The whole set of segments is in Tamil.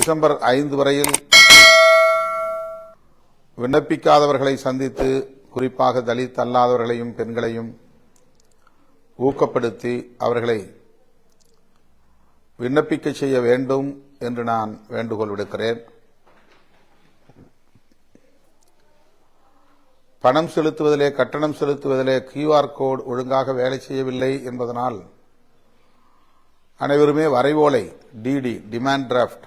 டிசம்பர் ஐந்து வரையில் விண்ணப்பிக்காதவர்களை சந்தித்து குறிப்பாக தலித் அல்லாதவர்களையும் பெண்களையும் ஊக்கப்படுத்தி அவர்களை விண்ணப்பிக்க செய்ய வேண்டும் என்று நான் வேண்டுகோள் விடுக்கிறேன். பணம் செலுத்துவதிலே கட்டணம் செலுத்துவதிலே கியூஆர் கோடு ஒழுங்காக வேலை செய்யவில்லை என்பதனால் அனைவருமே வரைவோலை டிடி டிமாண்ட் டிராஃப்ட்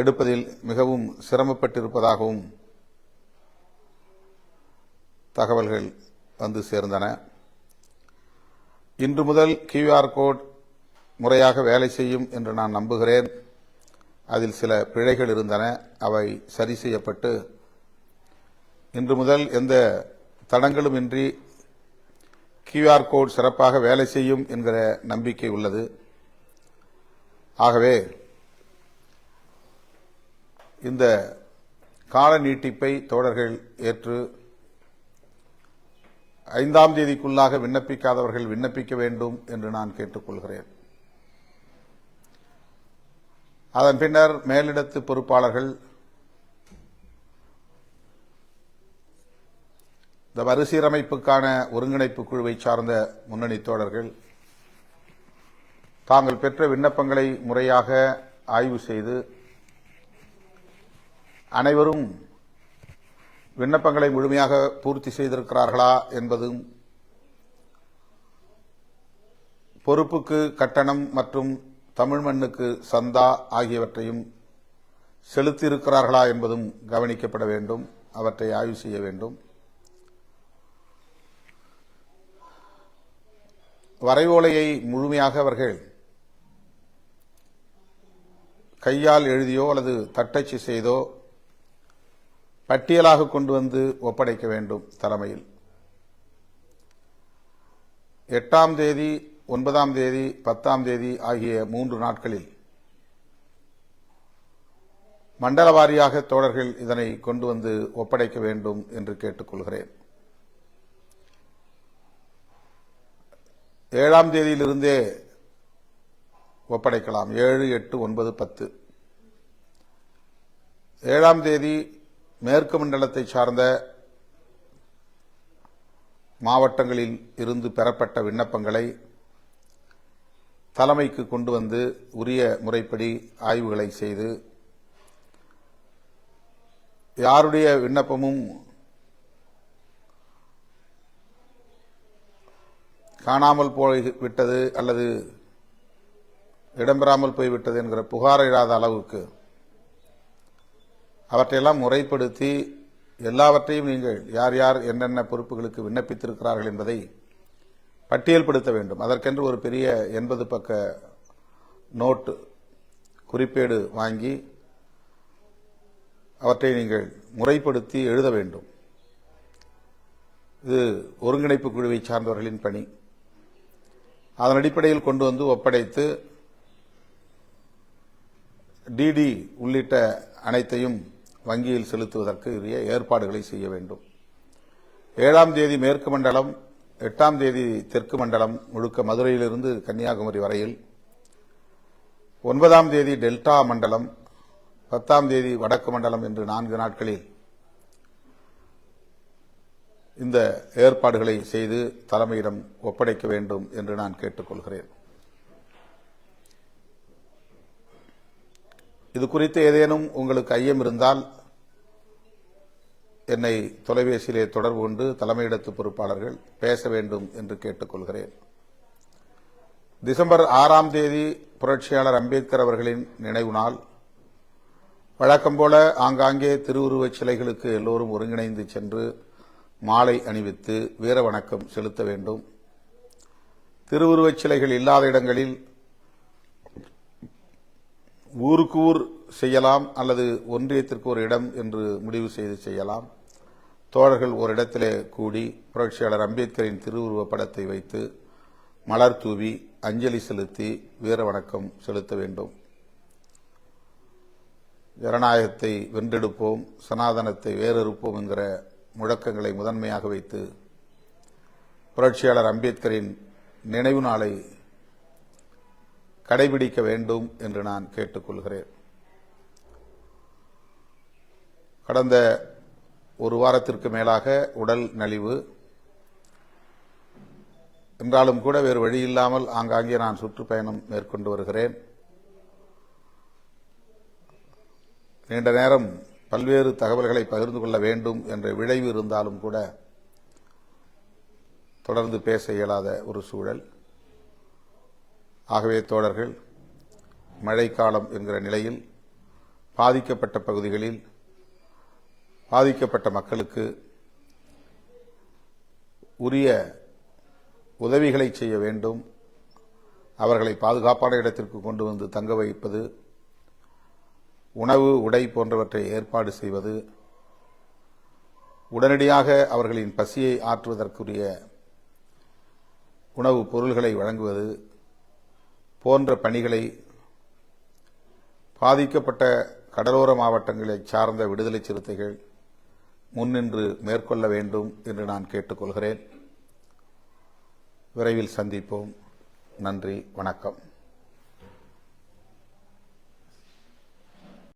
எடுப்பதில் மிகவும் சிரமப்பட்டிருப்பதாகவும் தகவல்கள் வந்து சேர்ந்தன. இன்று முதல் கியூஆர் கோட் முறையாக வேலை செய்யும் என்று நான் நம்புகிறேன். அதில் சில பிழைகள் இருந்தன. அவை சரி செய்யப்பட்டு இன்று முதல் எந்த தடங்களும் இன்றி கியூஆர் கோட் சிறப்பாக வேலை செய்யும் என்கிற நம்பிக்கை உள்ளது. ஆகவே இந்த கால நீட்டிப்பை தோழர்கள் ஏற்று ஐந்தாம் தேதிக்குள்ளாக விண்ணப்பிக்காதவர்கள் விண்ணப்பிக்க வேண்டும் என்று நான் கேட்டுக்கொள்கிறேன். அதன் பின்னர் மேலிடத்து பொறுப்பாளர்கள் இந்த மறுசீரமைப்புக்கான ஒருங்கிணைப்பு குழுவை சார்ந்த முன்னணி தோழர்கள் தாங்கள் பெற்ற விண்ணப்பங்களை முறையாக ஆய்வு செய்து அனைவரும் விண்ணப்பங்களை முழுமையாக பூர்த்தி செய்திருக்கிறார்களா என்பதும் பொறுப்புக்கு கட்டணம் மற்றும் தமிழ் மண்ணுக்கு சந்தா ஆகியவற்றையும் செலுத்தியிருக்கிறார்களா என்பதும் கவனிக்கப்பட வேண்டும் அவற்றை ஆய்வு செய்ய வேண்டும். வரைவோலையை முழுமையாக அவர்கள் கையால் எழுதியோ அல்லது தட்டச்சு செய்தோ பட்டியலாக கொண்டு வந்து ஒப்படைக்க வேண்டும் தலைமையில். எட்டாம் தேதி ஒன்பதாம் தேதி பத்தாம் தேதி ஆகிய மூன்று நாட்களில் மண்டல வாரியாக தோழர்கள் இதனை கொண்டு வந்து ஒப்படைக்க வேண்டும் என்று கேட்டுக்கொள்கிறேன். ஏழாம் தேதியிலிருந்தே ஒப்படைக்கலாம். ஏழு எட்டு ஒன்பது பத்து. ஏழாம் தேதி மேற்கு மண்டலத்தை சார்ந்த மாவட்டங்களில் இருந்து பெறப்பட்ட விண்ணப்பங்களை தலைமைக்கு கொண்டு வந்து உரிய முறைப்படி ஆய்வுகளை செய்து யாருடைய விண்ணப்பமும் காணாமல் போய் விட்டது அல்லது இடம்பெறாமல் போய்விட்டது என்கிற புகார் இல்லாத அளவுக்கு அவற்றையெல்லாம் முறைப்படுத்தி எல்லாவற்றையும் நீங்கள் யார் யார் என்னென்ன பொறுப்புகளுக்கு விண்ணப்பித்திருக்கிறார்கள் என்பதை பட்டியல்படுத்த வேண்டும். அதற்கென்று ஒரு பெரிய எண்பது பக்க நோட்டு குறிப்பேடு வாங்கி அவற்றை நீங்கள் முறைப்படுத்தி எழுத வேண்டும். இது ஒருங்கிணைப்பு குழுவை சார்ந்தவர்களின் பணி. அதன் அடிப்படையில் கொண்டு வந்து ஒப்படைத்து டிடி உள்ளிட்ட அனைத்தையும் வங்கியில் செலுத்துவதற்கு உரிய ஏற்பாடுகளை செய்ய வேண்டும். ஏழாம் தேதி மேற்கு மண்டலம் எட்டாம் தேதி தெற்கு மண்டலம் முழுக்க மதுரையிலிருந்து கன்னியாகுமரி வரையில். ஒன்பதாம் தேதி டெல்டா மண்டலம் பத்தாம் தேதி வடக்கு மண்டலம் என்று நான்கு நாட்களில் இந்த ஏற்பாடுகளை செய்து தலைமையிடம் ஒப்படைக்க வேண்டும் என்று நான் கேட்டுக்கொள்கிறேன். இது குறித்து ஏதேனும் உங்களுக்கு ஐயம் இருந்தால் என்னை தொலைபேசியிலே தொடர்பு கொண்டு தலைமையிடத்து பொறுப்பாளர்கள் பேச வேண்டும் என்று கேட்டுக்கொள்கிறேன். டிசம்பர் ஆறாம் தேதி புரட்சியாளர் அம்பேத்கர் அவர்களின் நினைவு நாள். வழக்கம் போல ஆங்காங்கே திருவுருவச் சிலைகளுக்கு எல்லோரும் ஒருங்கிணைந்து சென்று மாலை அணிவித்து வீர வணக்கம் செலுத்த வேண்டும். திருவுருவச் சிலைகள் இல்லாத இடங்களில் ஊருக்கு ஊர் செய்யலாம் அல்லது ஒன்றியத்திற்கு ஒரு இடம் என்று முடிவு செய்து செய்யலாம். தோழர்கள் ஒரு இடத்திலே கூடி புரட்சியாளர் அம்பேத்கரின் திருவுருவப் படத்தை வைத்து மலர் தூவி அஞ்சலி செலுத்தி வீர வணக்கம் செலுத்த வேண்டும். ஜனநாயகத்தை வென்றெடுப்போம் சனாதனத்தை வேறறுப்போம் என்கிற முழக்கங்களை முதன்மையாக வைத்து புரட்சியாளர் அம்பேத்கரின் நினைவு நாளை கடைபிடிக்க வேண்டும் என்று நான் கேட்டுக்கொள்கிறேன். கடந்த ஒரு வாரத்திற்கு மேலாக உடல் நலிவு. என்றாலும் கூட வேறு வழியில்லாமல் ஆங்காங்கே நான் சுற்றுப்பயணம் மேற்கொண்டு வருகிறேன். நீண்ட நேரம் பல்வேறு தகவல்களை பகிர்ந்து கொள்ள வேண்டும் என்ற விளைவு இருந்தாலும் கூட தொடர்ந்து பேச இயலாத ஒரு சூழல். ஆகவே தோழர்கள் மழைக்காலம் என்கிற நிலையில் பாதிக்கப்பட்ட பகுதிகளில் பாதிக்கப்பட்ட மக்களுக்கு உரிய உதவிகளை செய்ய வேண்டும். அவர்களை பாதுகாப்பான இடத்திற்கு கொண்டு வந்து தங்க வைப்பது உணவு உடை போன்றவற்றை ஏற்பாடு செய்வது உடனடியாக அவர்களின் பசியை ஆற்றுவதற்குரிய உணவுப் பொருள்களை வழங்குவது போன்ற பணிகளை பாதிக்கப்பட்ட கடலோர மாவட்டங்களைச் சார்ந்த விடுதலை சிறுத்தைகள் முன்னின்று மேற்கொள்ள வேண்டும் என்று நான் கேட்டுக்கொள்கிறேன். விரைவில் சந்திப்போம். நன்றி. வணக்கம்.